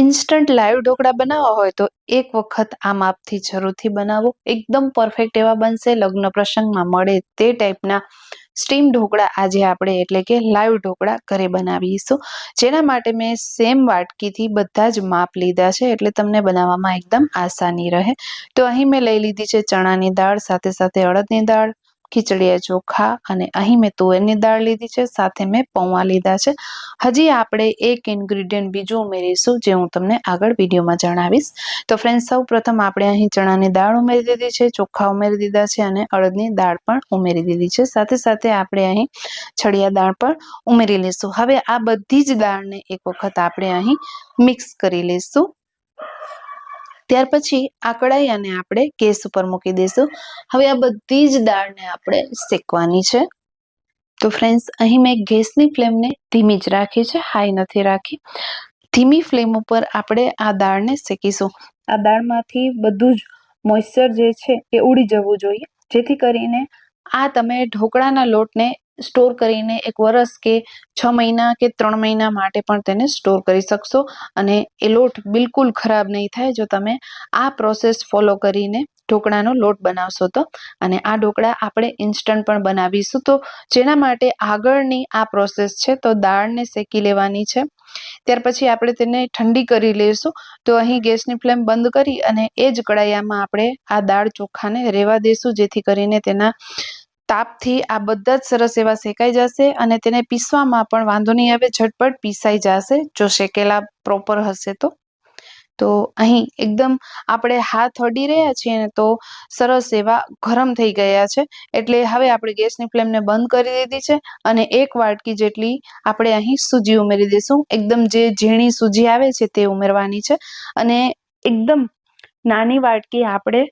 Instant live dhokla બનાવવા હોય તો એક વખત આ માપથી જરૂરથી બનાવો. એકદમ પરફેક્ટ એવા બનશે, લગ્ન પ્રસંગમાં મળે તે ટાઈપના સ્ટીમ ઢોકળા આજે આપણે એટલે કે લાઈવ ઢોકળા ઘરે બનાવીશું. જેના માટે મેં સેમ વાટકીથી બધા જ માપ લીધા છે એટલે તમને બનાવવામાં એકદમ આસાની રહે. તો અહીં મેં લઈ લીધી છે ચણાની દાળ, સાથે સાથે અડદની દાળ ખીચડીયા ચોખા અને અહીં મેં તુવેરની દાળ લીધી છે, સાથે મેં પૌવા લીધા છે. હજી આપણે એક ઇન્ગ્રીડિયન્ટ બીજું ઉમેરીશું જે હું તમને આગળ વિડીયોમાં જણાવીશ. તો ફ્રેન્ડ સૌ પ્રથમ આપણે અહીં ચણાની દાળ ઉમેરી દીધી છે, ચોખા ઉમેરી દીધા છે અને અડદની દાળ પણ ઉમેરી દીધી છે. સાથે સાથે આપણે અહીં છડિયા દાળ પણ ઉમેરી લઈશું. હવે આ બધી જ દાળને એક વખત આપણે અહીં મિક્સ કરી લઈશું. ત્યાર પછી આ અને આપણે ગેસ ઉપર મૂકી દઈશું હવે આ બધી જ દાળને આપણે શેકવાની છે. તો ફ્રેન્ડ્સ અહીં મેં ગેસની ફ્લેમને ધીમી જ રાખી છે હાઈ નથી રાખી. ધીમી ફ્લેમ ઉપર આપણે આ દાળને શેકીશું. આ દાળમાંથી બધું જ મોઇશ્ચર જે છે એ ઉડી જવું જોઈએ. જેથી કરીને આ તમે ઢોકળાના લોટને સ્ટોર કરીને એક વરસ કે છ મહિના કે ત્રણ મહિના માટે પણ તેને સ્ટોર કરી શકશો અને એ લોટ બિલકુલ ખરાબ નહીં થાય જો તમે આ પ્રોસેસ ફોલો કરીને ઢોકળાનો લોટ બનાવશો તો. અને આ ઢોકળા આપણે ઇન્સ્ટન્ટ પણ બનાવીશું તો જેના માટે આગળની આ પ્રોસેસ છે તો દાળને શેકી લેવાની છે. ત્યાર પછી આપણે તેને ઠંડી કરી લઈશું તો અહીં ગેસની ફ્લેમ બંધ કરી અને એ જ કડાયામાં આપણે આ દાળ ચોખાને રેવા દઈશું જેથી કરીને તેના તાપથી આ બધા જ સરસ એવા શેકાઈ જશે અને તેને પીસવામાં પણ વાંધો નહીં આવે, ઝટપટ પીસાઈ જશે, જો શેકેલા પ્રોપર હશે તો. તો અહીં એકદમ આપણે હાથ અડી રહ્યા છીએ ને તો સરસ એવા ગરમ થઈ ગયા છે. એટલે હવે આપણે ગેસની ફ્લેમને બંધ કરી દીધી છે અને એક વાટકી જેટલી આપણે અહીં સૂજી ઉમેરી દઈશું. એકદમ જે ઝીણી સૂજી આવે છે તે ઉમેરવાની છે અને એકદમ નાની વાટકી આપણે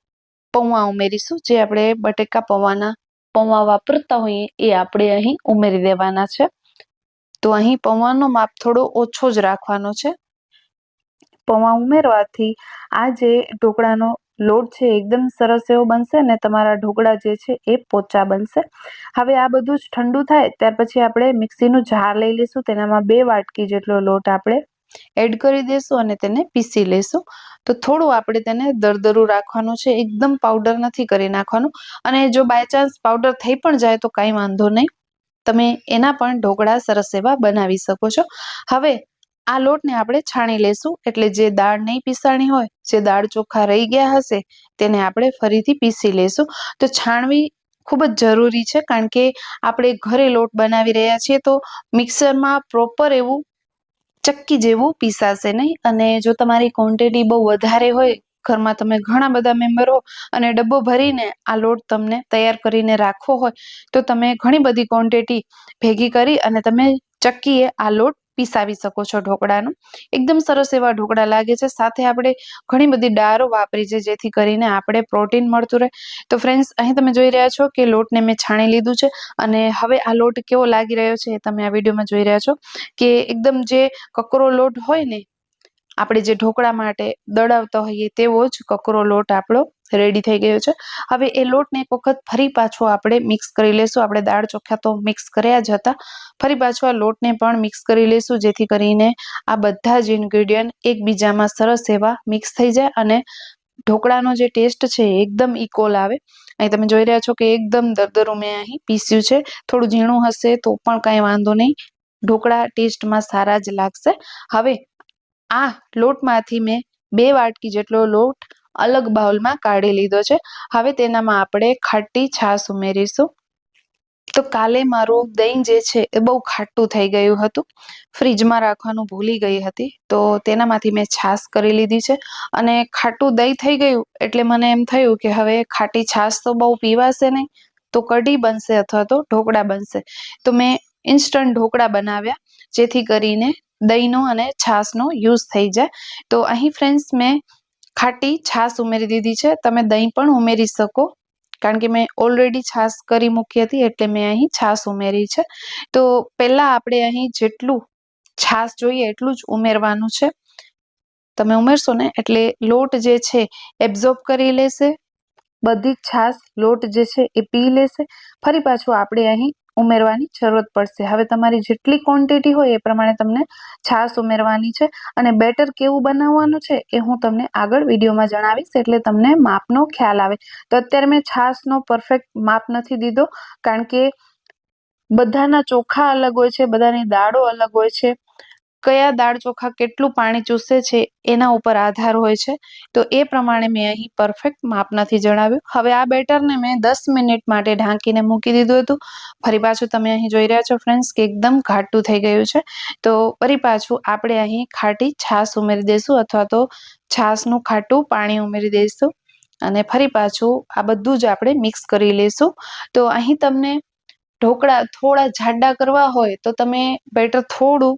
પૌવા ઉમેરીશું, જે આપણે બટેકા પૌવાના પૌવા વાપરતા હોઈએ એ આપણે અહીં ઉમેરી દેવાના છે. તો અહીં પૌવાનો માપ થોડો ઓછો જ રાખવાનો છે. પૌવા ઉમેરવાથી આ જે ઢોકળાનો લોટ છે એકદમ સરસ એવો બનશે ને તમારા ઢોકળા જે છે એ પોચા બનશે. હવે આ બધું જ ઠંડુ થાય ત્યાર પછી આપણે મિક્સીનું જાર લઈ લઈશું. તેનામાં બે વાટકી જેટલો લોટ આપણે એડ કરી દેશું અને તેને પીસી લેશું. તો થોડું આપણે તેને દરદરું રાખવાનું છે, એકદમ પાવડર નથી કરી નાખવાનું. અને જો બાય ચાન્સ પાવડર થઈ પણ જાય તો કાંઈ વાંધો નહીં. તમે એના પણ ઢોકળા સરસ એવા બનાવી શકો છો. હવે આ લોટને આપણે છાણી લેશું. એટલે જે દાળ નહીં પીસાણી હોય, જે દાળ ચોખા રહી ગયા હશે, તેને આપણે ફરીથી પીસી લેશું. તો છાણવી ખૂબ જ જરૂરી છે, કારણ કે આપણે ઘરે લોટ બનાવી રહ્યા છીએ, તો મિક્સરમાં પ્રોપર એવું ચક્કી જેવું પીસાશે નહીં. અને જો તમારી ક્વોન્ટિટી બહુ વધારે હોય, ઘરમાં તમે ઘણા બધા મેમ્બર અને ડબ્બો ભરીને આ લોટ તમને તૈયાર કરીને રાખવો હોય, તો તમે ઘણી બધી ક્વોન્ટિટી ભેગી કરી અને તમે ચક્કીએ આ લોટ પીસાવી શકો છો ઢોકળાનું. એકદમ સરસ એવા ઢોકળા લાગે છે. સાથે આપણે ઘણી બધી ડાળો વાપરી છે, જેથી કરીને આપણે પ્રોટીન મળતું રહે. તો ફ્રેન્ડ્સ અહીં તમે જોઈ રહ્યા છો કે લોટને મેં છાણી લીધું છે અને હવે આ લોટ કેવો લાગી રહ્યો છે એ તમે આ વિડીયોમાં જોઈ રહ્યા છો કે એકદમ જે કકરો લોટ હોય ને, આપણે જે ઢોકળા માટે દળાવતા હોઈએ તેવો જ કકરો લોટ આપણો રેડી થઈ ગયો છે. હવે એ લોટને એક વખત ફરી પાછો આપણે મિક્સ કરી લેશું. આપણે દાળ ચોખ્ખા તો મિક્સ કર્યા જ હતા. ફરી પાછો આ લોટને પણ મિક્સ કરી લેશું, જેથી કરીને આ બધા જ ઇન્ગ્રેડિયન્ટ એકબીજામાં સરસ એવા મિક્સ થઈ જાય અને ઢોકળાનો જે ટેસ્ટ છે એકદમ ઇકોલ આવે. અહીં તમે જોઈ રહ્યા છો કે એકદમ દરદરું મેં અહીં પીસ્યું છે. થોડું ઝીણું હશે તો પણ કાંઈ વાંધો નહીં. ઢોકળા ટેસ્ટમાં સારા જ લાગશે. હવે આ લોટમાંથી મેં બે વાટકી જેટલો લોટ અલગ બાઉલમાં કાઢી લીધો છે. હવે તેનામાં આપણે ખાટી છાશ ઉમેરીશું. તો કાલે મારું દહીં જે છે એ બહુ ખાટું થઈ ગયું હતું. ફ્રીજમાં રાખવાનું ભૂલી ગઈ હતી. તો તેનામાંથી મેં છાશ કરી લીધી છે. અને ખાટું દહીં થઈ ગયું એટલે મને એમ થયું કે હવે ખાટી છાશ તો બહુ પીવાશે નહીં. તો કઢી બનશે અથવા તો ઢોકળા બનશે. તો મેં ઇન્સ્ટન્ટ ઢોકળા બનાવ્યા, જેથી કરીને દહીંનો અને છાશનો યુઝ થઈ જાય. તો અહીં ફ્રેન્ડ્સ મેં ખાટી છાશ ઉમેરી દીધી છે. તમે દહીં પણ ઉમેરી શકો. કારણ કે મેં ઓલરેડી છાશ કરી મૂકી હતી એટલે મેં અહીં છાશ ઉમેરી છે. તો પહેલાં આપણે અહીં જેટલું છાશ જોઈએ એટલું જ ઉમેરવાનું છે. તમે ઉમેરશો ને એટલે લોટ જે છે એબ્ઝોર્બ કરી લેશે. બધી છાશ લોટ જે છે એ પી લેશે. ફરી પાછું આપણે અહીં ઉમેરવાની જરૂરત પડશે. હવે તમારી જેટલી ક્વોન્ટિટી હોય એ પ્રમાણે તમને છાશ ઉમેરવાની છે અને બેટર કેવું બનાવવાનું છે એ હું તમને આગળ વિડીયોમાં જણાવીશ એટલે તમને માપનો ખ્યાલ આવે. તો અત્યારે મેં છાશનો પરફેક્ટ માપ નથી દીધો કારણ કે બધાના ચોખા અલગ હોય છે, બધાની દાળો અલગ હોય છે. કયા દાળ ચોખા કેટલું પાણી ચૂસે છે એના ઉપર આધાર હોય છે. તો એ પ્રમાણે મેં અહીં પરફેક્ટ માપ નથી જણાવ્યું. હવે આ બેટરને મેં દસ મિનિટ માટે ઢાંકીને મૂકી દીધું હતું. ફરી પાછું તમે અહીં જોઈ રહ્યા છો ફ્રેન્ડ્સ કે એકદમ ઘાટું થઈ ગયું છે. તો ફરી પાછું આપણે અહીં ખાટી છાશ ઉમેરી દઈશું અથવા તો છાશનું ખાટું પાણી ઉમેરી દઈશું. અને ફરી પાછું આ બધું જ આપણે મિક્સ કરી લઈશું. તો અહીં તમને ઢોકળા થોડા જાડા કરવા હોય તો તમે બેટર થોડું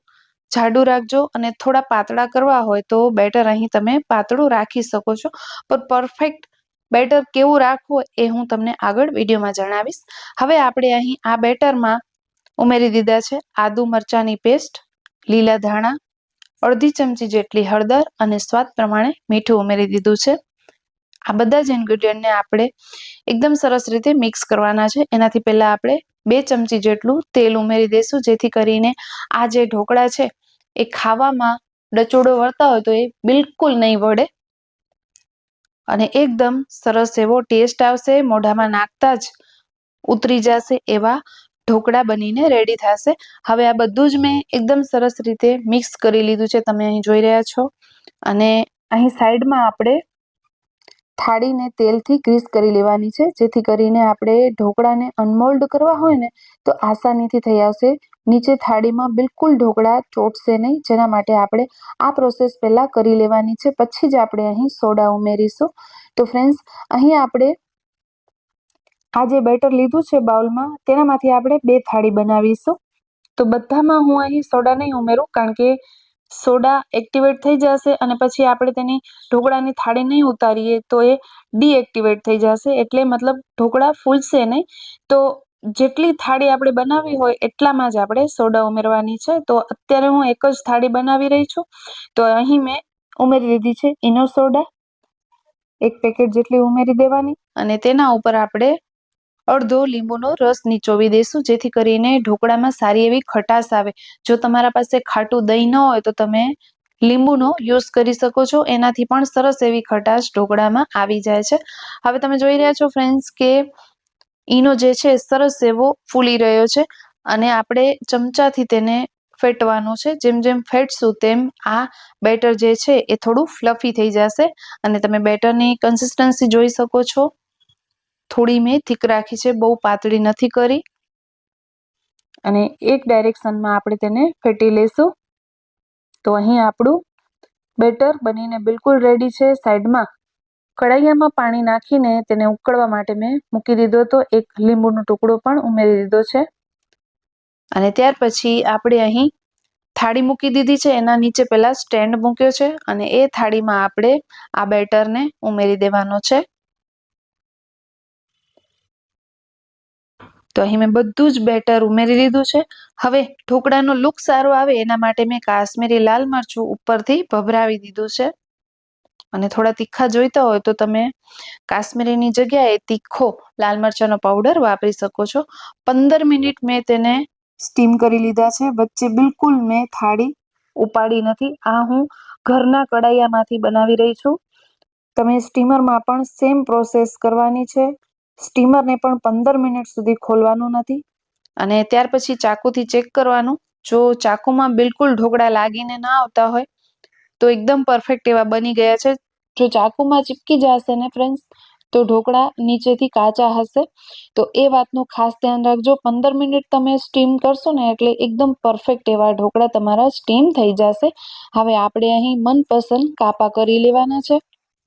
જાડું રાખજો અને થોડા પાતળા કરવા હોય તો બેટર અહીં તમે પાતળું રાખી શકો છો. પણ પરફેક્ટ બેટર કેવું રાખવું એ હું તમને આગળ વિડીયોમાં જણાવીશ. હવે આપણે અહીં આ બેટરમાં ઉમેરી દીધા છે આદુ મરચાંની પેસ્ટ લીલા ધાણા, અડધી ચમચી જેટલી હળદર અને સ્વાદ પ્રમાણે મીઠું ઉમેરી દીધું છે. આ બધા જ ઇન્ગ્રીડિયન્ટને આપણે એકદમ સરસ રીતે મિક્સ કરવાના છે. એનાથી પહેલા આપણે બે ચમચી જેટલું તેલ ઉમેરી દઈશું જેથી કરીને આ જે ઢોકળા છે, એ ખાવામાં ડચોડો વળતા હોય તો એ બિલકુલ નહીં વળે. અને એકદમ સરસ એવો ટેસ્ટ આવશે, મોઢામાં નાખતા જ ઉતરી જશે એવા ઢોકળા બનીને રેડી થશે. હવે આ બધું જ મેં એકદમ સરસ રીતે મિક્સ કરી લીધું છે, તમે અહીં જોઈ રહ્યા છો. અને અહીં સાઈડમાં આપણે થાળીને તેલથી ગ્રીસ કરી લેવાની છે. જેથી કરીને આપણે ઢોકળાને અનમોલ્ડ કરવા હોય ને, તો આસાનીથી થઈ આવશે. નીચે થાળીમાં બિલકુલ ઢોકળા ચોટશે નહીં, જેના માટે આપણે આ પ્રોસેસ પહેલાં કરી લેવાની છે. પછી જ આપણે અહીં સોડા ઉમેરીશું. તો ફ્રેન્ડ્સ અહીં આપણે આ જે બેટર લીધું છે બાઉલમાં, તેનામાંથી આપણે બે થાળી બનાવીશું. તો બધામાં હું અહીં સોડા નહીં ઉમેરું, કારણ કે સોડા એક્ટિવેટ થઈ જશે અને પછી આપણે તેની ઢોકળાની થાળી નહીં ઉતારીએ તો એ ડીએક્ટિવેટ થઈ જશે. એટલે મતલબ ઢોકળા ફૂલશે નહીં. તો જેટલી થાળી આપણે બનાવી હોય એટલામાં જ આપણે સોડા ઉમેરવાની છે. તો અત્યારે હું એક જ થાળી બનાવી રહી છું. તો અહીં મેં ઉમેરી દીધી છે ઇનો સોડા. એક પેકેટ જેટલી ઉમેરી દેવાની. અને તેના ઉપર આપણે અડધો લીંબુનો રસ નીચોવી દઈશું, જેથી કરીને ઢોકળામાં સારી એવી ખટાશ આવે. જો તમારા પાસે ખાટું દહીં ન હોય, તો તમે લીંબુનો યુઝ કરી શકો છો. એનાથી પણ સરસ એવી ખટાશ ઢોકળામાં આવી જાય છે. હવે તમે જોઈ રહ્યા છો ફ્રેન્ડ્સ કે ઈનો જે છે, સરસ એવો ફૂલી રહ્યો છે અને આપણે ચમચાથી તેને ફેટવાનું છે. જેમ જેમ ફેટશું, તેમ આ બેટર જે છે, એ થોડું ફ્લફી થઈ જશે અને તમે બેટરની કન્સિસ્ટન્સી જોઈ શકો છો. થોડી મેં થીક રાખી છે, બહુ પાતળી નથી કરી. અને એક ડાયરેક્શનમાં આપણે તેને ફેટી લઈશું. તો અહીં આપણું બેટર બનીને બિલકુલ રેડી છે. સાઈડમાં કડાઈયામાં પાણી નાખીને તેને ઉકળવા માટે મેં મૂકી દીધો હતો. એક લીંબુનો ટુકડો પણ ઉમેરી દીધો છે. અને ત્યાર પછી આપણે અહીં થાળી મૂકી દીધી છે. એના નીચે પહેલાં સ્ટેન્ડ મૂક્યો છે અને એ થાળીમાં આપણે આ બેટરને ઉમેરી દેવાનો છે. તો અહીં મેં બધું જ બેટર ઉમેરી દીધું છે. હવે ઢોકળાનો લુક સારો આવે એના માટે મેં કાશ્મીરી લાલ મરચું ઉપરથી ભભરાવી દીધું છે. અને થોડા તીખા જોઈતા હોય તો તમે કાશ્મીરીની જગ્યાએ તીખો લાલ મરચાંનો પાવડર વાપરી શકો છો. પંદર મિનિટ મેં તેને સ્ટીમ કરી લીધા છે. વચ્ચે બિલકુલ મેં થાળી ઉપાડી નથી. આ હું ઘરના કડાઈયામાંથી બનાવી રહી છું. તમે સ્ટીમરમાં પણ સેમ પ્રોસેસ કરવાની છે. સ્ટીમરને પણ પંદર મિનિટ સુધી ખોલવાનું નથી. અને ત્યાર પછી ચાકુથી ચેક કરવાનું. જો ચાકુમાં બિલકુલ ઢોકળા લાગીને ના આવતા હોય, તો એકદમ પરફેક્ટ એવા બની ગયા છે. જો ચાકુમાં ચીપકી જશે ને ફ્રેન્ડ્સ તો ઢોકળા નીચેથી કાચા હશે. તો એ વાતનું ખાસ ધ્યાન રાખજો. પંદર મિનિટ તમે સ્ટીમ કરશો ને, એટલે એકદમ પરફેક્ટ એવા ઢોકળા તમારા સ્ટીમ થઈ જશે. હવે આપણે અહીં મનપસંદ કાપા કરી લેવાના છે.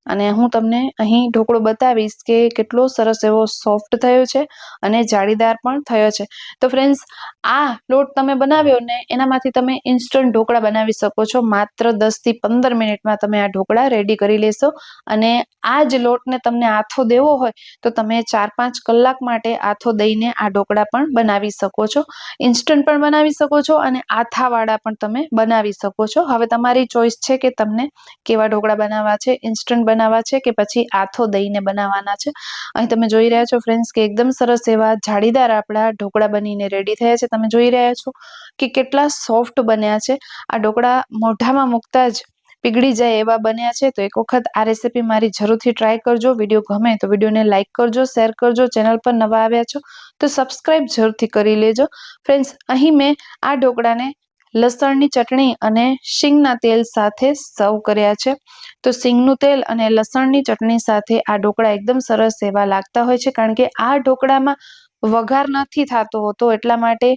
અને હું તમને અહીં ઢોકળો બતાવીશ કે કેટલો સરસ એવો સોફ્ટ થયો છે અને જાળીદાર પણ થયો છે. તો ફ્રેન્ડ્સ આ લોટ તમે બનાવ્યો ને એનામાંથી તમે ઇન્સ્ટન્ટ ઢોકળા બનાવી શકો છો. માત્ર દસથી પંદર મિનિટમાં તમે આ ઢોકળા રેડી કરી લેશો અને આ જ લોટને તમને આથો દેવો હોય તો તમે ચાર પાંચ કલાક માટે આથો દઈને આ ઢોકળા પણ બનાવી શકો છો. ઇન્સ્ટન્ટ પણ બનાવી શકો છો અને આથાવાળા પણ તમે બનાવી શકો છો. હવે તમારી ચોઈસ છે કે તમને કેવા ઢોકળા બનાવવા છે. ઇન્સ્ટન્ટ બનાવવા છે કે પછી આથો દઈને બનાવવાના છે? અહીં તમે જોઈ રહ્યા છો ફ્રેન્ડ્સ કે એકદમ સરસ એવા જાળીદાર આપણા ઢોકળા બનીને રેડી થયા છે. તમે જોઈ રહ્યા છો કે કેટલા સોફ્ટ બન્યા છે. આ ઢોકળા મોઢામાં મૂકતા જ પીગળી જાય એવા બન્યા છે. તો એક વખત આ રેસીપી મારી જરૂરથી ટ્રાય કરજો. વીડિયો ગમે તો વિડીયોને લાઇક કરજો શેર કરજો ચેનલ પર નવા આવ્યા છો તો સબસ્ક્રાઈબ જરૂરથી કરી લેજો. ફ્રેન્ડ્સ અહીં મેં આ ઢોકળાને લસણની ચટણી અને શીંગના તેલ સાથે સર્વ કર્યા છે. તો શીંગનું તેલ અને લસણની ચટણી સાથે આ ઢોકળા એકદમ સરસ એવા લાગતા હોય છે, કારણ કે આ ઢોકળામાં વઘાર નથી થતો હોતો. એટલા માટે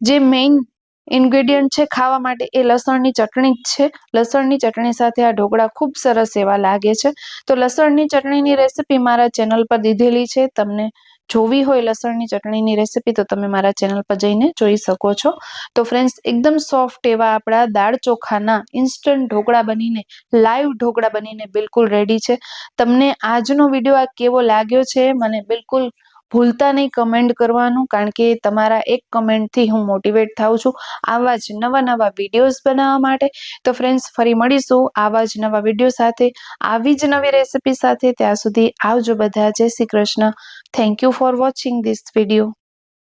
જે મેઇન ઇન્ગ્રેડિયન્ટ છે ખાવા માટે એ લસણની ચટણી જ છે. લસણની ચટણી સાથે આ ઢોકળા ખૂબ સરસ એવા લાગે છે. તો લસણની ચટણીની રેસીપી મારા ચેનલ પર દીધેલી છે. તમને જોવી હોય લસણની ચટણીની રેસીપી તો તમે મારા ચેનલ પર જઈને જોઈ શકો છો. તો ફ્રેન્ડ્સ એકદમ સોફ્ટ એવા આપણા દાળ ચોખાના ઇન્સ્ટન્ટ ઢોકળા બનીને લાઈવ ઢોકળા બનીને બિલકુલ રેડી છે. તમને આજનો વીડિયો આ કેવો લાગ્યો છે? મને બિલકુલ ભૂલતા નહીં કમેન્ટ કરવાનું, કારણ કે તમારા એક કમેન્ટથી હું મોટિવેટ થાઉં છું આવા જ નવા નવા વિડીયોઝ બનાવવા માટે. તો ફ્રેન્ડ્સ ફરી મળીશું આવા જ નવા વીડિયો સાથે, આવી જ નવી રેસિપી સાથે. ત્યાં સુધી આવજો બધા. જય Shri Krishna. Thank you for watching this video